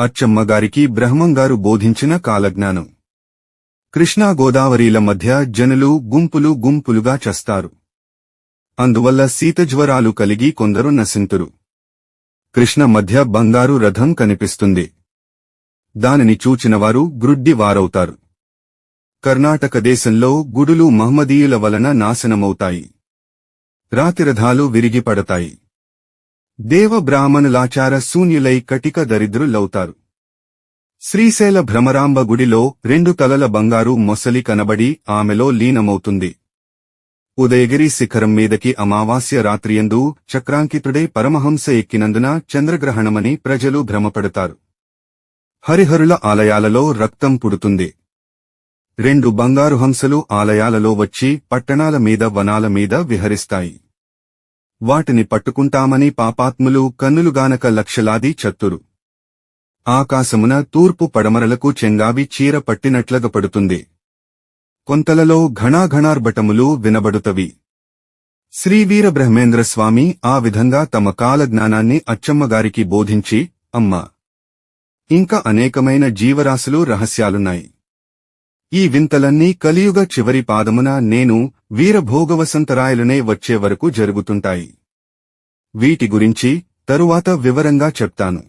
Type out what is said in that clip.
అచ్చమ్మగారికి బ్రహ్మంగారు బోధించిన కాలజ్ఞానం. కృష్ణా గోదావరీల మధ్య జనులు గుంపులు గుంపులుగా చస్తారు. అందువల్ల శీతజ్వరాలు కలిగి కొందరు నశింతురు. కృష్ణ మధ్య బంగారు రథం కనిపిస్తుంది. దానిని చూచినవారు గ్రుడ్డి వారవుతారు. కర్ణాటక దేశంలో గుడులు మహమ్మదీయుల వలన నాశనమవుతాయి. రాతిరథాలు విరిగిపడతాయి. దేవ బ్రాహ్మణులాచార శూన్యులై కటిక దరిద్రులవుతారు శ్రీశైల భ్రమరాంబ గుడిలో రెండు తలల బంగారు మొసలి కనబడి ఆమెలో లీనమవుతుంది. ఉదయగిరి శిఖరం మీదకి అమావాస్య రాత్రియందు చక్రాంకితుడే పరమహంస ఎక్కినందున చంద్రగ్రహణమని ప్రజలు భ్రమపడతారు. హరిహరుల ఆలయాలలో రక్తం పుడుతుంది. రెండు బంగారు హంసలు ఆలయాలలో వచ్చి పట్టణాల మీద వనాల మీద విహరిస్తాయి. వాటిని పట్టుకుంటామని పాపాత్ములు కన్నులుగానక లక్షలాది చత్తురు. ఆకాశమున తూర్పు పడమరలకు చెంగావి చీర పట్టినట్లగపడుతుంది. కొంతలలో ఘణాఘణార్భటములు వినబడుతవి. శ్రీవీరబ్రహ్మేంద్రస్వామి ఆ విధంగా తమ కాలజ్ఞానాన్ని అచ్చమ్మగారికి బోధించి అమ్మ ఇంకా అనేకమైన జీవరాశులు రహస్యాలున్నాయి. ఈ వింతలన్నీ కలియుగ చివరి పాదమున నేను వీరభోగవసంతరాయలునే వచ్చే వరకు జరుగుతుంటాయి. వీటి గురించి తరువాత వివరంగా చెప్తాను.